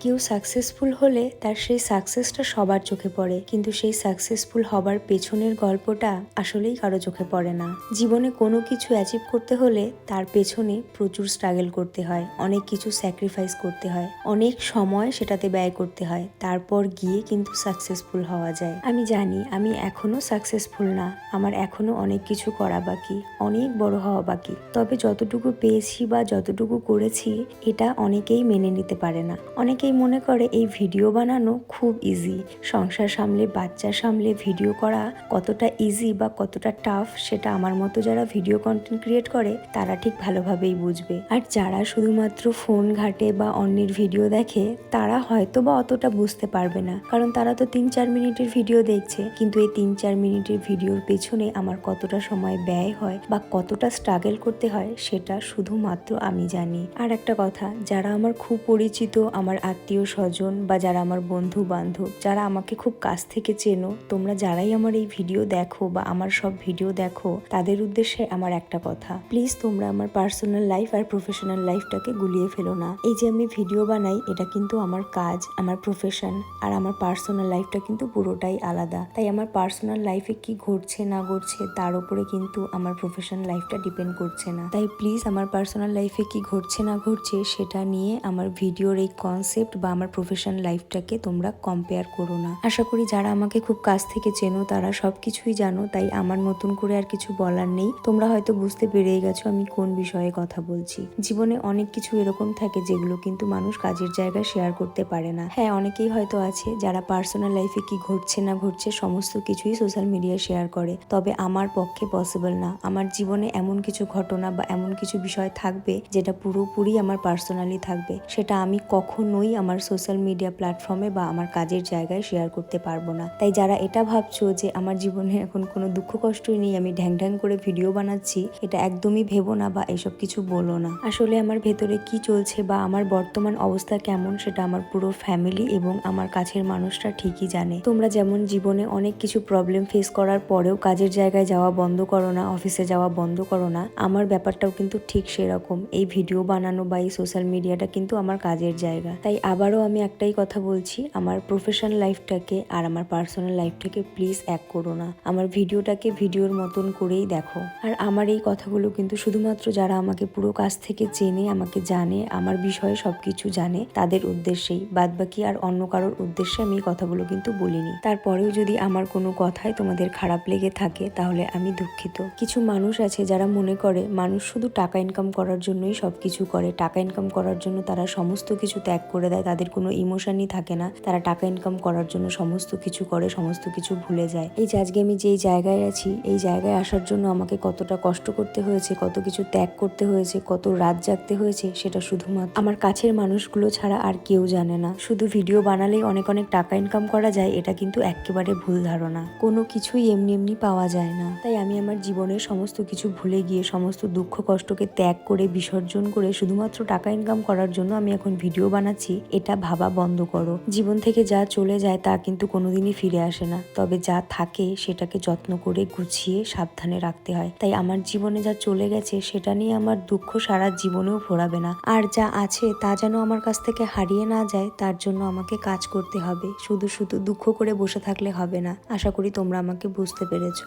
কেউ সাকসেসফুল হলে তার সেই সাকসেসটা সবার চোখে পড়ে। কিন্তু সেই সাকসেসফুল হবার পেছনের গল্পটা আসলেই কারও চোখে পড়ে না। জীবনে কোনো কিছু অ্যাচিভ করতে হলে তার পেছনে প্রচুর স্ট্রাগল করতে হয়, অনেক কিছু স্যাক্রিফাইস করতে হয়, অনেক সময় সেটাতে ব্যয় করতে হয়, তারপর গিয়ে কিন্তু সাকসেসফুল হওয়া যায়। আমি জানি, আমি এখনও সাকসেসফুল না, আমার এখনও অনেক কিছু করা বাকি, অনেক বড় হওয়া বাকি। তবে যতটুকু পেয়েছি বা যতটুকু করেছি, এটা অনেকেই মেনে নিতে পারে না। অনেকেই মনে করে এই ভিডিও বানানো খুব ইজি সংসার সামলে, বাচ্চা সামলে ভিডিও করা কতটা ইজি বা কতটা টাফ সেটা আমার মতো যারা ভিডিও কন্টেন্ট ক্রিয়েট করে, তারা ঠিক ভালোভাবেই বুঝবে। আর যারা শুধুমাত্র ফোন ঘাটে বা অন্যের ভিডিও দেখে, তারা হয়তো বা অতটা বুঝতে পারবে না। কারণ তারা তো তিন চার মিনিটের ভিডিও দেখছে, কিন্তু এই তিন চার মিনিটের ভিডিওর পেছনে আমার কতটা সময় ব্যয় হয় বা কতটা স্ট্রাগল করতে হয়, সেটা শুধুমাত্র আমি জানি। আর একটা কথা, যারা আমার খুব পরিচিত, আমার আত্মীয় স্বজন বা যারা আমার বন্ধু বান্ধব, যারা আমাকে খুব কাছ থেকে চেনো, তোমরা যারাই আমার এই ভিডিও দেখো বা আমার সব ভিডিও দেখো, তাদের উদ্দেশ্যে আমার একটা কথা। প্লিজ তোমরা আমার পার্সোনাল লাইফ আর প্রফেশনাল লাইফটাকে গুলিয়ে ফেলো না। এই যে আমি ভিডিও বানাই, এটা কিন্তু আমার কাজ, আমার প্রফেশন আর আমার পার্সোনাল লাইফটা কিন্তু পুরোটাই আলাদা। তাই আমার পার্সোনাল লাইফে কি ঘটছে, না ঘটছে, তার উপরে কিন্তু আমার প্রফেশনাল লাইফটা ডিপেন্ড করছে না। তাই প্লিজ আমার পার্সোনাল লাইফে কি ঘটছে, না ঘটছে, সেটা নিয়ে আমার ভিডিওর এই কনসেপ্ট বা আমার প্রফেশন লাইফটাকে তোমরা কম্পেয়ার করো না। আশা করি যারা আমাকে খুব কাছ থেকে চেনো, তারা সব কিছুই জানো, তাই আমার নতুন করে আর কিছু বলার নেই। তোমরা হয়তো বুঝতে পেরেই গেছো আমি কোন বিষয়ে কথা বলছি। জীবনে অনেক কিছু এরকম থাকে যেগুলো কিন্তু মানুষ কাজের জায়গায় শেয়ার করতে পারে না। হ্যাঁ অনেকেই হয়তো আছে যারা পার্সোনাল লাইফে কি ঘটছে না ঘটছে সমস্ত কিছুই সোশ্যাল মিডিয়ায় শেয়ার করে। তবে আমার পক্ষে পসিবল না। আমার জীবনে এমন কিছু ঘটনা বা এমন কিছু বিষয় থাকবে যেটা পুরোপুরি আমার পার্সোনালি থাকবে। সেটা আমি কখনোই আমার সোশ্যাল মিডিয়া প্ল্যাটফর্মে বা আমার কাজের জায়গায় শেয়ার করতে পারব না। তাই যারা এটা ভাবছ যে আমার জীবনে এখন কোনো দুঃখ কষ্টই নেই, আমি ঢ্যাং ঢ্যাং করে ভিডিও বানাচ্ছি, এটা একদমই ভেবো না বা এসব কিছু বলো না। আসলে আমার ভেতরে কি চলছে বা আমার বর্তমান অবস্থা কেমন সেটা আমার পুরো ফ্যামিলি এবং আমার কাছের মানুষরা ঠিকই জানে। তোমরা যেমন জীবনে অনেক কিছু প্রবলেম ফেস করার পরেও কাজের জায়গায় যাওয়া বন্ধ করো না অফিসে যাওয়া বন্ধ করো না, আমার ব্যাপারটাও কিন্তু ঠিক সেরকম। এই ভিডিও বানানো বা এই সোশ্যাল মিডিয়াটা কিন্তু আমার কাজের জায়গা। তাই আবারও আমি একটাই কথা বলছি, আমার প্রফেশনাল লাইফটাকে আর আমার পার্সোনাল লাইফটাকে প্লিজ এক করো না। আমার ভিডিওটাকে ভিডিওর মতন করেই দেখো। আর আমার এই কথাগুলো কিন্তু শুধুমাত্র যারা আমাকে পুরো কাছ থেকে চেনে, আমাকে জানে, আমার বিষয়ে সব কিছু জানে, তাদের উদ্দেশ্যেই। বাদবাকি আর অন্য কারোর উদ্দেশ্যে আমি এই কথাগুলো কিন্তু বলিনি। তারপরেও যদি আমার কোনো কথায় তোমাদের খারাপ লেগে থাকে, তাহলে আমি দুঃখিত। কিছু মানুষ আছে যারা মনে করে, মানুষ শুধু টাকা ইনকাম করার জন্যই সব কিছু করে। টাকা ইনকাম করার জন্য তারা সমস্ত কিছু ত্যাগ করে দেয়। তাদের কোনো ইমোশনই থাকে না। তারা টাকা ইনকাম করার জন্য সমস্ত কিছু করে, সমস্ত কিছু ভুলে যায়। এই যে আজকে আমি যেই জায়গায় আছি, এই জায়গায় আসার জন্য আমাকে কতটা কষ্ট করতে হয়েছে, কত কিছু ত্যাগ করতে হয়েছে, কত রাত জাগতে হয়েছে, সেটা শুধুমাত্র আমার কাছের মানুষগুলো ছাড়া আর কেউ জানে না। শুধু ভিডিও বানালেই অনেক অনেক টাকা ইনকাম করা যায়, এটা কিন্তু একেবারে ভুল ধারণা। কোনো কিছুই এমনি এমনি পাওয়া যায় না। তাই আমি আমার জীবনের সমস্ত কিছু ভুলে গিয়ে, সমস্ত দুঃখ কষ্টকে ত্যাগ করে, বিসর্জন করে শুধুমাত্র টাকা ইনকাম করার জন্য আমি এখন ভিডিও বানাচ্ছি। এটা ভাবা বন্ধ করো। জীবন থেকে যা চলে যায় তা কিন্তু কোনোদিনই ফিরে আসে না। তবে যা থাকে সেটাকে যত্ন করে গুছিয়ে সাবধানে রাখতে হয়। তাই আমার জীবনে যা চলে গেছে সেটা নিয়ে আমার দুঃখ সারা জীবনেও ভোরাবে না। আর যা আছে তা যেন আমার কাছ থেকে হারিয়ে না যায়, তার জন্য আমাকে কাজ করতে হবে। শুধু শুধু দুঃখ করে বসে থাকলে হবে না। আশা করি তোমরা আমাকে বুঝতে পেরেছ।